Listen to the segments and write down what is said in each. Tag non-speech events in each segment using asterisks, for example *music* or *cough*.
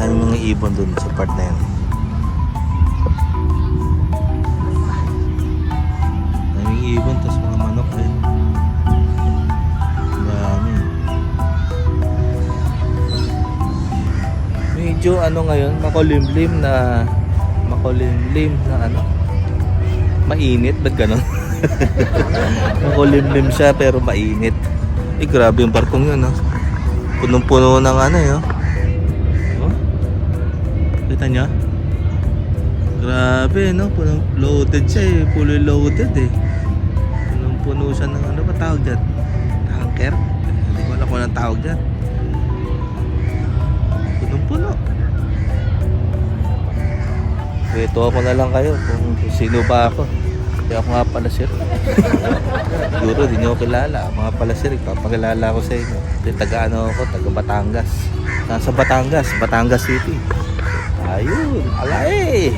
Dami mga ibon dun sa part na yan. Daming ibon, tapos mga manok rin. Dami. Medyo ano ngayon, makulimlim na makulimlim na ano mainit, ba't ganun? *laughs* makulimlim siya pero mainit. Eh grabe yung barkong yun ah. Punong-puno ng ano eh oh. Oh? Kita niya? Grabe no, punong loaded siya eh, fully loaded eh. Punong-puno siya ng ano ba tawag dyan? Tanker? Hindi ko alam kung anong tawag dyan. Punong-puno. Ito ako na lang kayo kung sino ba ako. Kaya ako nga pala sir. *laughs* Siguro di nyo kilala. Mga pala sir, ipapakilala ko sa inyo. Taga ano ako, taga Batangas. Nasa Batangas, Batangas City. Ayun, alay!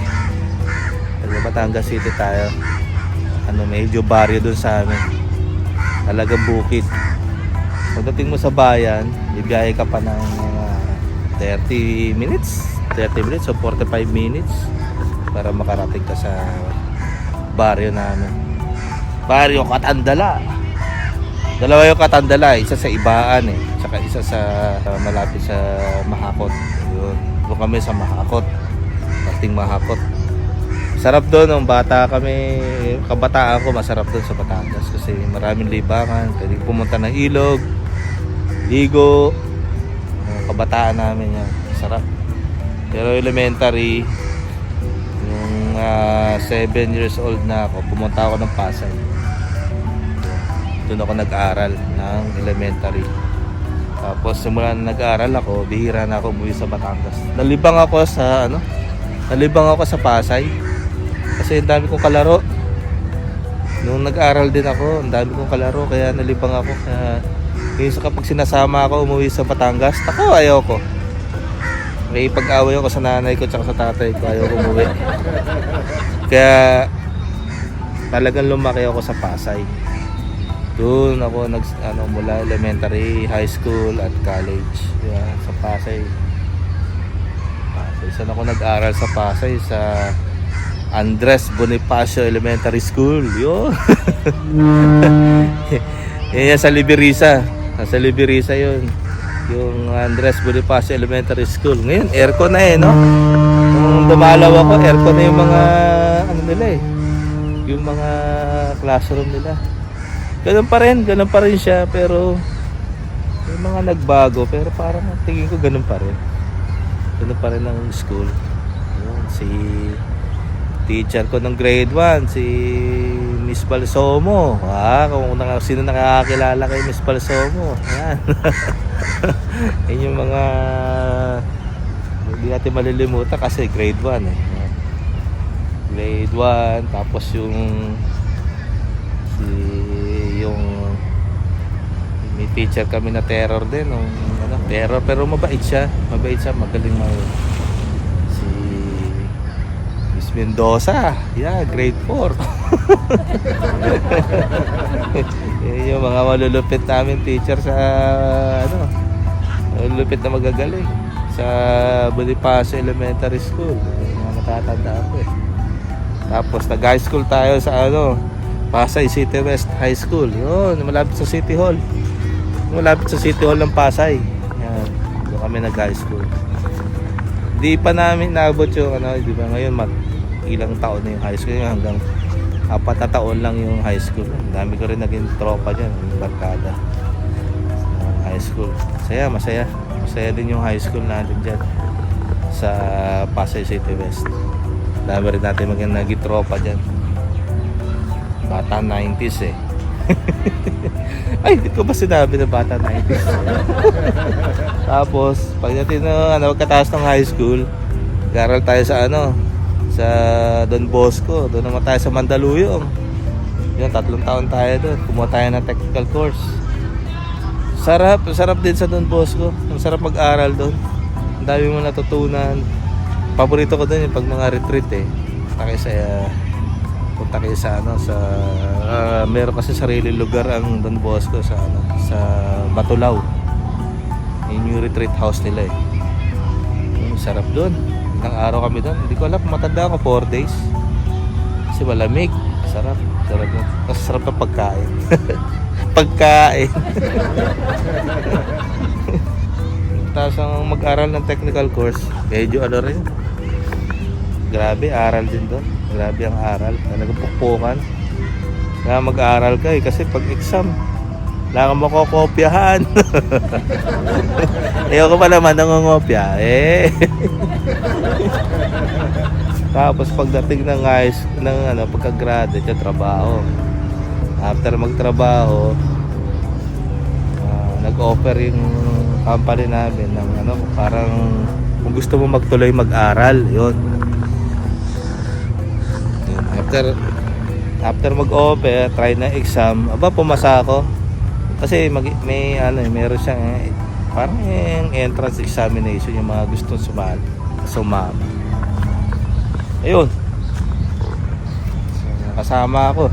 Taga Batangas City tayo. Ano, medyo baryo dun sa amin. Talagang bukid. Pagdating mo sa bayan, bibiyahe ka pa ng mga 30 minutes. 30 minutes o 45 minutes para makarating ka sa baryo namin. Baryo Katandala. Dalawa yung Katandala, isa sa Ibaan eh, saka isa sa uh, malapit sa Mahakot. Yun. Doon kami sa Mahakot. Parting Mahakot. Sarap doon nung bata kami, kabataan ko masarap doon sa Batangas kasi maraming libangan, pwede pumunta ng ilog, ligo, kabataan namin yan, sarap. Pero elementary, yung 7 years old na ako, pumunta ako ng Pasay. Doon ako nag-aral ng elementary. Tapos simula na nag-aral ako, bihira na ako umuwi sa Batangas. Nalibang ako sa ano? Nalibang ako sa Pasay. Kasi ang dami kong kalaro. Nung nag-aral din ako, ang dami kong kalaro kaya nalibang ako. Kaya sa kapag sinasama ako umuwi sa Batangas, ako ayoko. May pag-away ako sa nanay ko tsaka sa tatay ko, ayaw ko umuwi. Kaya talagang lumaki ako sa Pasay. Doon ako nag ano mula elementary, high school at college. Yeah, sa Pasay. Pasay. Saan ako nag-aral sa Pasay sa Andres Bonifacio Elementary School. Yun. *laughs* Yan sa Liberisa. Sa Liberisa yun. Yung Andres Bonifacio Elementary School. Ngayon, aircon na eh, no? Nung dumalaw ako, aircon na yung mga, ano nila eh. Yung mga classroom nila. Ganun pa rin, ganun pa rin siya. Pero, may mga nagbago. Pero parang tingin ko ganun pa rin. Ganun pa rin ang school. Yun, si teacher ko ng grade 1, si Miss Balsomo. Ah, kung naka, sino nakakakilala kay Miss Balsomo. Yan. *laughs* Yan yung mga hindi natin malilimutan kasi grade 1 eh. Grade 1, tapos yung si may teacher kami na terror din nung ano, terror. Pero mabait siya. Mabait siya magaling mag si Miss Mendoza. Yeah grade 4 *laughs* Yun yung mga malulupit namin teacher sa ano malulupit na magagaling. Sa Bonifacio Elementary School. Yung mga natatandaan ko eh. Tapos nag high school tayo sa ano Pasay City West High School. Yun malapit sa City Hall malapit sa City Hall ng Pasay. Yan. Doon kami nag high school. Di pa namin naabot yung ano di ba? Ngayon mag ilang taon na yung high school. Hanggang apat na taon lang yung high school. Dami ko rin naging tropa dyan yung barkada. Sa high school. Masaya masaya. Masaya din yung high school natin dyan. Sa Pasay City West. Dami rin natin maging naging tropa dyan. Bata 90s eh *laughs* ay di ko ba sinabi na bata 90s *laughs* tapos pagdating na ano, pagkataas ng high school garal tayo sa ano sa Don Bosco. Doon naman tayo sa Mandaluyong. Yun tatlong taon tayo doon. Kumuha tayo ng technical course. Sarap sarap din sa Don Bosco. Ang sarap mag-aral doon. Ang dami mo natutunan. Paborito ko doon yung pag mga retreat eh. Sa uh, punta kayo sa ano sa uh, meron kasi sarili lugar ang Don Bosco sa ano sa Batulao yun yung retreat house nila eh yung Sarap doon. Ilang araw kami doon. Hindi ko alam, matanda ako 4 days. Kasi malamig. Sarap. Sarap doon. Mas sarap ng pagkain. *laughs* pagkain. *laughs* Tapos ang mag-aral ng technical course, medyo ano rin. Grabe, aral din doon. Grabe ang aral. Talagang pukpukan. Kaya mag-aral ka eh. Kasi pag exam, wala kang makokopyahan. *laughs* Ayoko pa naman nangongopya. Eh. *laughs* Tapos pagdating ng ayos, ng ano, pagka-graduate, yung trabaho. After magtrabaho, ah, nag-offer yung company namin ng ano, parang kung gusto mo magtuloy mag-aral, yun. After after mag-offer, try na exam, aba pumasa ako. Kasi mag, may ano, eh, meron siyang eh, parang yung entrance examination yung mga gustong sumali, sumama. Ayun. Kasama ako.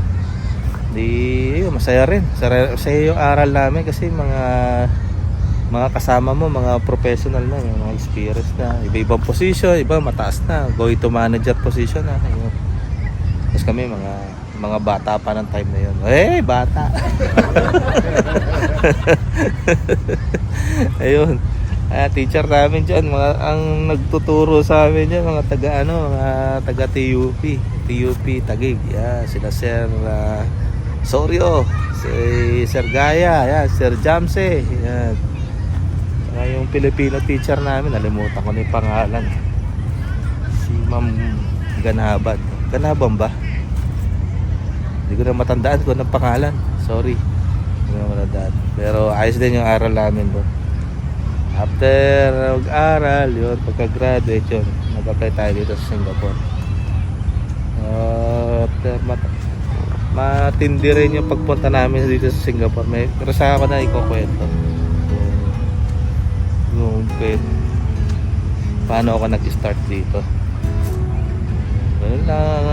Di, masaya rin. Masaya yung aral namin kasi mga mga kasama mo, mga professional na, yung mga experience na, iba-ibang position, iba mataas na, going to manager position na. Ayun. Tapos kami mga mga bata pa ng time na yun. Eh, bata. *laughs* Ayun. Ah, teacher namin dyan, mga, ang nagtuturo sa amin dyan, mga taga ano, mga taga TUP, TUP, Tagig, yeah, sila Sir ah, Sorio, si Sir Gaya, yeah, Sir Jamse, yan. Saka yung Filipino teacher namin, nalimutan ko na yung pangalan. Si Ma'am Ganaban. Ganaban ba? Hindi ko na matandaan ko ng pangalan. Sorry. Hindi ko na matandaan. Pero ayos din yung aral namin doon. After mag-aral, yun, pagka-graduate yun, nag-apply tayo dito sa Singapore. Uh, after mat- matindi rin yung pagpunta namin dito sa Singapore. May, pero sa ako na ikukwento. Yung, yung paano ako nag-start dito.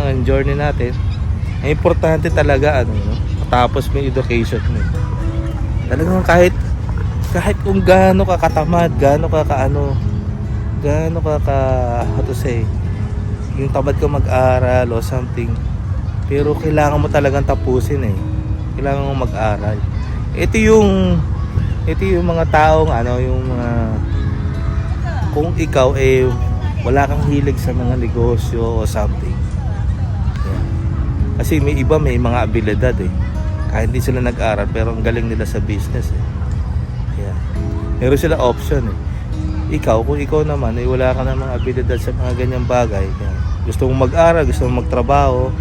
Ang journey natin. Ang importante talaga ano, no? Tapos may education mo. Talagang kahit kahit kung gaano ka katamad, gaano ka kaano, gaano ka ka how to say, yung tamad ka mag-aral o something. Pero kailangan mo talagang tapusin eh. Kailangan mo mag-aral. Ito yung ito yung mga taong ano, yung mga kung ikaw eh wala kang hilig sa mga negosyo o something. Kasi may iba may mga abilidad eh. Kahit hindi sila nag-aral pero ang galing nila sa business eh. Yeah. Meron sila option eh. Ikaw, kung ikaw naman ay wala ka namang abilidad sa mga ganyang bagay. Yeah. Gusto mong mag-aral, gusto mong magtrabaho.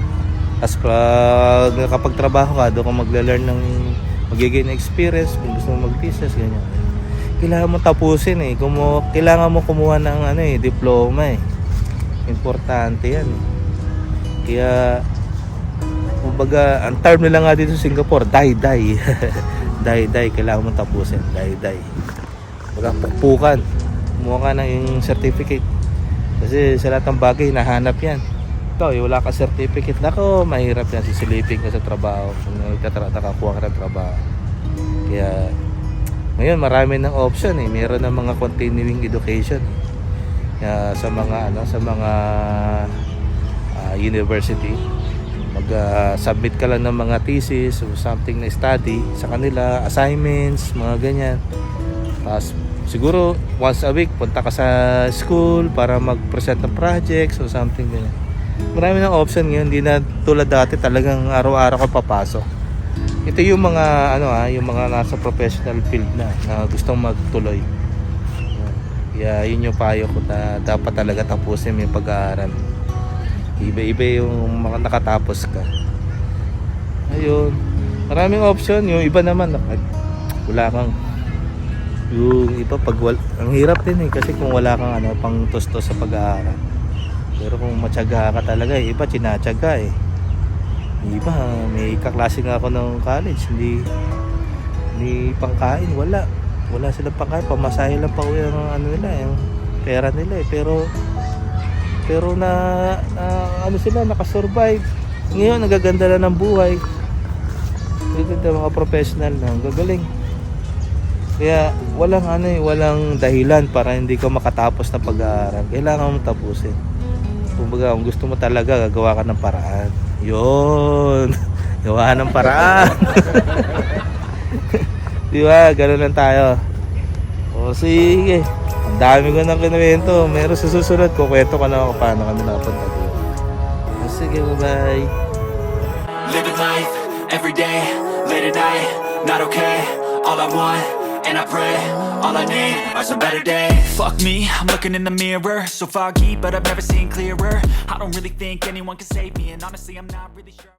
Tapos pag nakapagtrabaho ka, doon ka magle-learn ng magiging experience kung gusto mong mag-business, ganyan. Kailangan mo tapusin eh. Kumu kailangan mo kumuha ng ano eh, diploma eh. Importante yan eh. Kaya kumbaga, ang term nila nga dito sa Singapore, die-die. *laughs* die-die, kailangan mo tapusin. Die-die. Baga, pukan. Kumuha ka ng yung certificate. Kasi sa lahat ng bagay, hinahanap yan. Ikaw, eh, wala ka certificate. Nako, mahirap yan. Sisilipin ka sa trabaho. Kung nagtatra- nakakuha ka ng trabaho. Kaya, ngayon marami ng option eh. Meron ng mga continuing education. Kaya sa mga ano, sa mga ah, university, mag-submit ka lang ng mga thesis o something na study sa kanila, assignments, mga ganyan. Tapos siguro once a week punta ka sa school para mag-present ng projects o something ganyan. Marami ng option ngayon, hindi na tulad dati talagang araw-araw ka papasok. Ito yung mga ano ah, yung mga nasa professional field na na gustong magtuloy. Kaya yun yung payo ko na dapat talaga tapusin yung pag-aaral. Iba-iba yung mga nakatapos ka. Ayun. Maraming option. Yung iba naman, wala kang yung iba pag wal, ang hirap din eh kasi kung wala kang ano pang tusto sa pag-aaral pero kung matyaga ka talaga eh, iba tinatyaga eh iba may kaklase nga ako ng college hindi hindi pangkain wala wala silang pangkain pamasahe lang pa uwi ang ano nila yung pera nila eh pero pero na, na ano sila nakasurvive ngayon nagaganda na ng buhay Ito mga professional na ang gagaling Kaya walang ano eh, walang dahilan para hindi ka makatapos na pag-aaral. Kailangan mong tapusin. Kumbaga, kung gusto mo talaga, gagawa ka ng paraan. Yun! *laughs* Gawa ng paraan. *laughs* Di ba? Ganun lang tayo. O sige. Ang dami ko ng kinuwento. Meron sa susunod, kukwento ko na kung paano kami nakapunta dito. O sige, bye-bye. Living life, every day, late at night, not okay All I want, and I pray, all I need are some better days Fuck me, I'm looking in the mirror So foggy, but I've never seen clearer I don't really think anyone can save me And honestly, I'm not really sure